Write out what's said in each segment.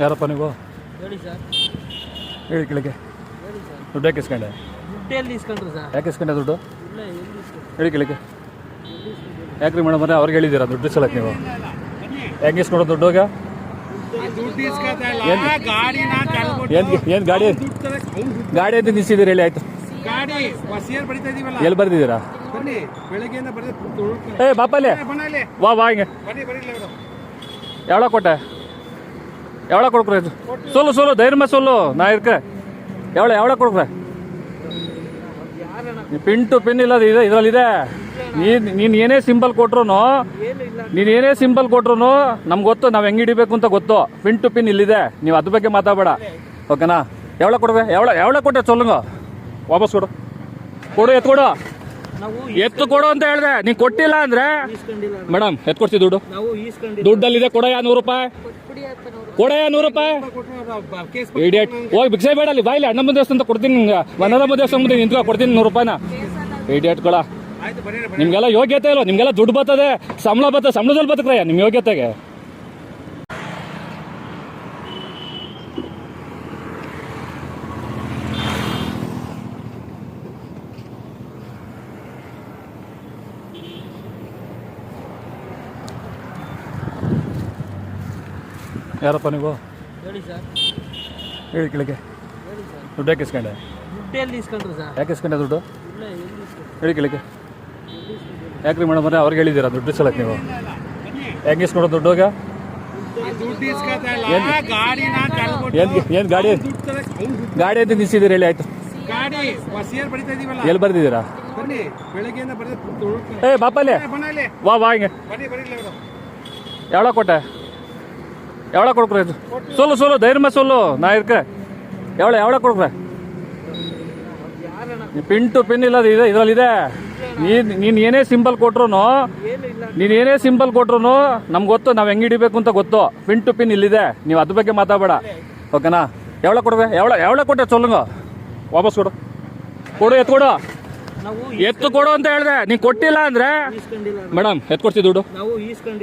ಯಾರಪ್ಪ ನೀವು? ಹೇಳಿ ಸರ್. ಹೇಳಿ ಕೇಳಿಕೆ ಹೇಳಿ ಸರ್. ದುಡ್ಡು ಯಾಕೆ ಇಸ್ಕೊಂಡೆ? ದುಡ್ಡು ಎಲ್ಲಿ ಇಸ್ಕೊಂಡ್ರಿ ಸರ್. ಯಾಕೆ ಇಸ್ಕೊಂಡೆ ದುಡ್ಡು? ಇಲ್ಲ ಎಲ್ಲಿ ಇಸ್ಕೊಂಡ್ರಿ? ಹೇಳಿ ಕೇಳಿಕೆ ಯಾಕ್ರಿ ಮೇಡಮ್ ಅವರೇ ಅವ್ರಿಗೆ ಹೇಳಿದ್ದೀರಾ ದುಡ್ಡು ಇಸ್ಕೊಳಕ್ಕೆ ನೀವು? ಹೆಂಗೆ ಇಸ್ಕೊಡೋ ದುಡ್ಡು ಹೋಗ ಏನ್- ಗಾಡಿ? ಗಾಡಿ ಅಂತ ನಿಲ್ಸಿದ್ದೀರಿ ಹೇಳಿ ಆಯ್ತು. ಎಲ್ಲಿ ಬರ್ದಿದ್ದೀರಾ? ಬನ್ನಿ ಬೆಳಗ್ಗೆಯಿಂದ ಬರೆದ ಏ ಬಾಪಲ್ಲಿ ವಾ ವಾ ಹಿಂಗೆ. ಬನ್ನಿ ಕೊಟ್ಟೆ ಯಾವ கொடுக்குற ಸೋಲು ಸೋಲು சொல்லு ಸೋಲು. சொல்லு ನಾ இருக்கிறேன் ಯಾವ எவ்வளோ கொடுக்குற ಪಿನ್ ಟು ಪಿನ್ ಇಲ್ಲ ಇದೆ ಇದರಲ್ಲಿದೆ. ನೀನು ಏನೇ ಸಿಂಪಲ್ ಕೊಟ್ರು ನೀನು ಏನೇ ಸಿಂಪಲ್ ಕೊಟ್ರು ನಮ್ಗೆ ಗೊತ್ತು ನಾವು ಹೆಂಗ್ ಹಿಡಿಬೇಕು ಅಂತ ಗೊತ್ತು. ಪಿನ್ ಪಿನ್ ಇಲ್ಲಿದೆ. ನೀವು ಅದ್ರ ಬಗ್ಗೆ ಮಾತಾಡಬೇಡ. ಓಕೆನಾ? ಯಾವ ಕೊಡ್ವೆ? ಯಾವ ಯಾವ ಕೊಟ್ಟೆ ಸೊಲ್ಲುಂಗ ವಾಪಸ್ ಕೊಡು. ಕೊಡು ಎತ್ತು ಕೊಡು. ಎತ್ತು ಕೊಡು ಅಂತ ಹೇಳಿದೆ. ನೀನು ಕೊಟ್ಟಿಲ್ಲ ಅಂದ್ರೆ ಮೇಡಮ್ ಎತ್ತು ಕೊಡ್ತೀವಿ ದುಡ್ಡು. ದುಡ್ಡಲ್ಲಿದೆ ಕೊಡ ಯಾ ನೂರು ರೂಪಾಯಿ. ಕೊಡಯ್ಯ ನೂರು ರೂಪಾಯಿ? ಇಡಿಯಟ್ ಹೋಗಿ ಭಿಕ್ಷೆ ಬೇಡ ಅಲ್ಲಿ ಬಾಯಿಲಿ ಅಣ್ಣಮ್ಮ ದೇವಸ್ಥಾನ ಅಂತ ಕೊಡ್ತೀನಿ ನಿಮ್ಗೆ. ವನರಮ್ಮ ದೇವಸ್ಥಾನ ಮುಂದೆ ನಿಂತ್ಕೊ ಕೊಡ್ತೀನಿ ನೂರು ರೂಪಾಯಿನ. ಇಡಿಯಟ್ಗಳ ನಿಮ್ಗೆಲ್ಲ ಯೋಗ್ಯತೆ ಇಲ್ಲ ನಿಮ್ಗೆಲ್ಲ ದುಡ್ಡು ಬರ್ತದೆ ಸಂಬಳ ಬರ್ತದೆ ಸಂಬಳದಲ್ಲಿ ಬದುಕ್ರಯ್ಯ ನಿಮ್ಮ ಯೋಗ್ಯತೆಗೆ. ಯಾರಪ್ಪ ನೀವು? ಹೇಳಿ ಸರ್. ಹೇಳಿ ದುಡ್ಡು ಯಾಕೆ ಇಸ್ಕೊಂಡೆ? ದುಡ್ಡು ಯಾಕೆ ಇಸ್ಕೊಂಡೆ ದುಡ್ಡು? ಹೇಳಿ ಕೆಳಗೆ ಯಾಕ್ರಿ ಮೇಡಮ್ ಅವರೇ ಅವ್ರಿಗೆ ಹೇಳಿದ್ದೀರಾ ದುಡ್ಡು ಸಲಕ್ಕೆ ನೀವು? ಹೆಂಗೆ ಇಸ್ಕೊಡೋ ದುಡ್ಡು ಹೋಗ ಏನು ಗಾಡಿ? ಗಾಡಿ ಅಂತ ನಿಲ್ಸಿದ್ದೀರಿ ಹೇಳಿ ಆಯಿತು. ಎಲ್ಲಿ ಬರ್ದಿದ್ದೀರಾ? ಏ ಬಾಪಲ್ಲೇ. ವಾ ವಾ ಹಿಂಗೆ. ಯಾವ ಕೊಟ್ಟೆ? ಯಾವಳ ಕೊಡ್ಕ್ರೆ ಇದು? சொல்லு ಸೋಲು ಧೈರ್ಯ சொல்லு ನಾ இருக்கேன் ಯಾವಳ ಯಾವಳ ಕೊಡ್ಕ್ರೆ? ಪಿನ್ ಟು ಪಿನ್ ಇಲ್ಲ ಇದೆ, ಇದರಲ್ಲಿದೆ. ನೀನು ನೀನು ಏನೇ ಸಿಂಬಲ್ ಕೊಟ್ರು ನೀನು ಏನೇ ಸಿಂಬಲ್ ಕೊಟ್ರು ನಮ್ಗೆ ಗೊತ್ತು, ನಾವು ಹೆಂಗ್ ಹಿಡಿಬೇಕು ಅಂತ ಗೊತ್ತು. ಪಿನ್ ಟು ಪಿನ್ ಇಲ್ಲಿದೆ, ನೀವು ಅದ್ರ ಬಗ್ಗೆ ಮಾತಾಡಬೇಡ. ಓಕೆನಾ? ಯಾವಳ ಕೊಡ್ಬೇಕು ಯಾವಳ ಯಾವಳ ಕೊಟ್ಟೆ? ಚೊಲ್ಲುಂಗ ವಾಪಸ್ ಕೊಡು. ಕೊಡು, ಎತ್ಕೊಡು. ಎತ್ತು ಕೊಡು ಅಂತ ಹೇಳಿದೆ. ನೀನು ಕೊಟ್ಟಿಲ್ಲ ಅಂದ್ರೆ ಮೇಡಮ್ ಎತ್ ಕೊಡ್ತೀವಿ ದುಡ್ಡು.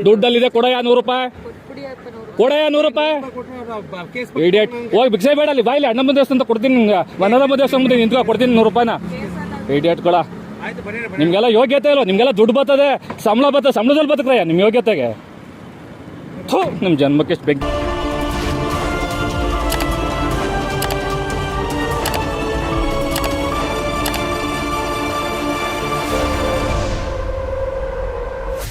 ದುಡ್ಡಲ್ಲಿದೆ ಕೊಡಯ್ಯ ನೂರು ರೂಪಾಯಿ. ಕೊಡಯ್ಯ ನೂರು ರೂಪಾಯಿ. ಇಡಿಯಟ್ ಹೋಗಿ ಭಿಕ್ಷೆ ಬೇಡ ಅಲ್ಲಿ ಬಾಯಿಲಿ ಅಣ್ಣಮ್ಮ ದೇವಸ್ಥಾನ ಅಂತ ಕೊಡ್ತೀನಿ ನಿಮ್ಗೆ. ವನರಮ್ಮ ದೇವಸ್ಥಾನ ಮುಂದೆ ನಿಂತ್ಕೊ ಕೊಡ್ತೀನಿ ನೂರು ರೂಪಾಯಿನ. ಇಡಿಯಟ್ ಕೊಡ. ನಿಮ್ಗೆಲ್ಲ ಯೋಗ್ಯತೆ ಇಲ್ಲ ನಿಮ್ಗೆಲ್ಲ ದುಡ್ಡು ಬರ್ತದೆ ಸಂಬಳ ಬರ್ತದೆ ಸಂಬಳದಲ್ಲಿ ಬದುಕ್ರಯ್ಯ ನಿಮ್ಮ ಯೋಗ್ಯತೆಗೆ. ಥೂ ನಿಮ್ಮ ಜನ್ಮಕ್ಕೆ ಎಷ್ಟು ಬೆಂಕಿ